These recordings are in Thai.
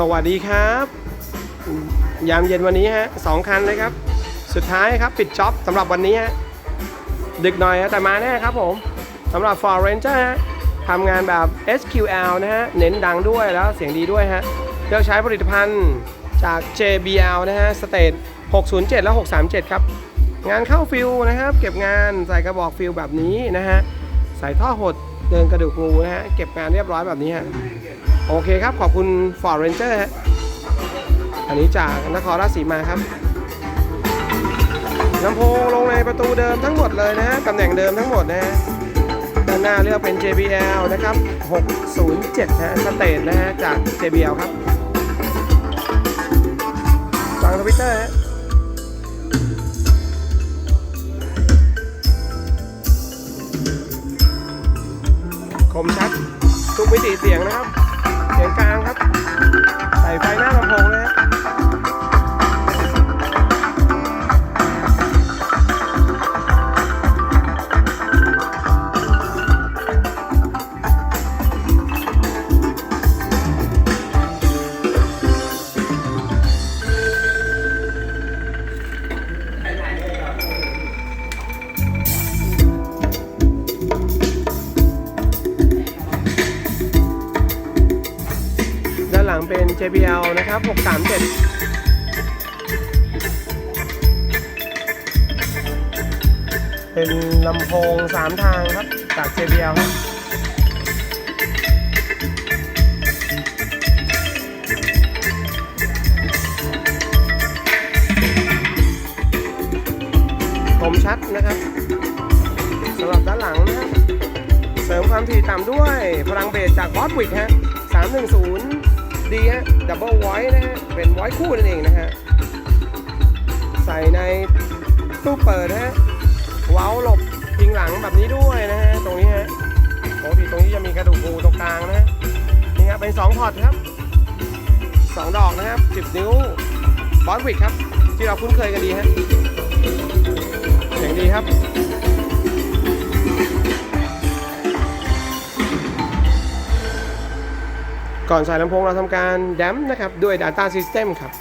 สวัสดีครับ ยามเย็นวันนี้ฮะสองคันเลยครับ สุดท้ายครับปิดจ็อบสำหรับวันนี้ฮะดึกหน่อยฮะแต่มาแน่ครับผมสำหรับ Ford Ranger ฮะทำงานแบบ SQL นะฮะ เน้นดังด้วยแล้วเสียงดีด้วยฮะเลือกใช้ผลิตภัณฑ์จาก JBL นะฮะสเตท607 และ 637 ครับ งานเข้าฟิลนะครับ เก็บงานใส่กระบอกฟิลแบบนี้นะฮะ ใส่ท่อหดเดินกระดูกงูนะฮะ เก็บงานเรียบร้อยแบบนี้ฮะ โอเคครับ ขอบคุณ Ford Ranger ฮะอันนี้จากนครราชสีมาครับลำโพงลงในประตูเดิมทั้งหมดเลยนะตำแหน่งเดิมทั้งหมดนะฮะด้านหน้าเลือกเป็น JBL นะครับ 607นะฮะสเตทนะฮะจาก JBL ครับฟังทวิตเตอร์ฮะคมชัด ทุกมิติเสียงนะครับ สียงกลางานหลังเป็น JBL นะครับ 637เป็นลำโพง 3 ทางครับ จาก JBL ครับคมชัดนะครับสำหรับด้านหลังนะเสริมความถี่ต่ำด้วย พลังเบสจากบอสวิกฮะ310 ดีฮะดับเบิลไวท์นะฮะ เป็นไวท์คู่นั่นเองนะฮะ ใส่ในตู้เปิดฮะ ว้าหลบพิงหลังแบบนี้ด้วยนะฮะ ตรงนี้ฮะปกติตรงนี้จะมีกระดูกงูตรงกลางนะฮะนี่ครับเป็น2พอร์ตครับ 2 ดอกนะครับ10นิ้วบอสวิกครับ ที่เราคุ้นเคยกันดีฮะเสียงดีครับ ก่อนใส่ลำโพงเราทำการดัมนะครับด้วย Data System ครับ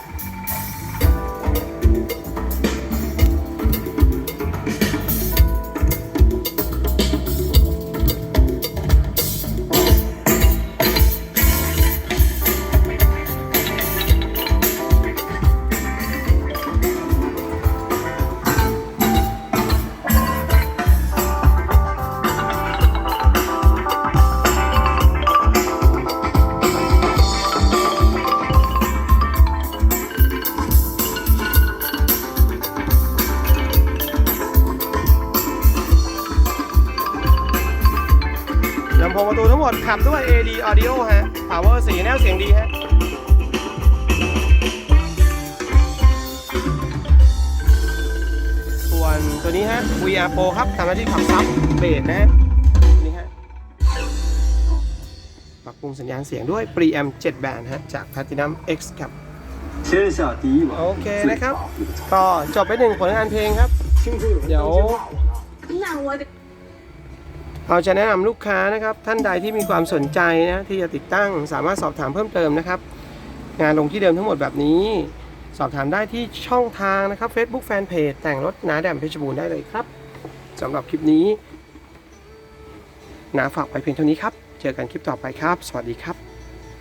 โพประตูทั้งหมดขับด้วย AD Audio ฮะ Power 4แนวเสียงดีฮะส่วนตัวนี้ฮะ VR Pro ครับทำหน้าที่ขับซับเบสนะนี่ฮะปรับปรุงสัญญาณเสียงด้วย Preamp 7แบนฮะ จาก Platinum X ครับโอเคนะครับ ก็จบไปหนึ่งผลงานเพลงครับ เดี๋ยว เราจะแนะนำลูกค้านะครับท่านใดที่มีความสนใจนะที่จะติดตั้งสามารถสอบถามเพิ่มเติมนะครับ งานลงที่เดิมทั้งหมดแบบนี้ สอบถามได้ที่ช่องทางนะครับ Facebook Fanpage แต่งรถนาแดมเพชรบูรณ์ได้เลยครับสำหรับคลิปนี้นาฝากไปเพียงเท่านี้ครับ เจอกันคลิปต่อไปครับ สวัสดีครับ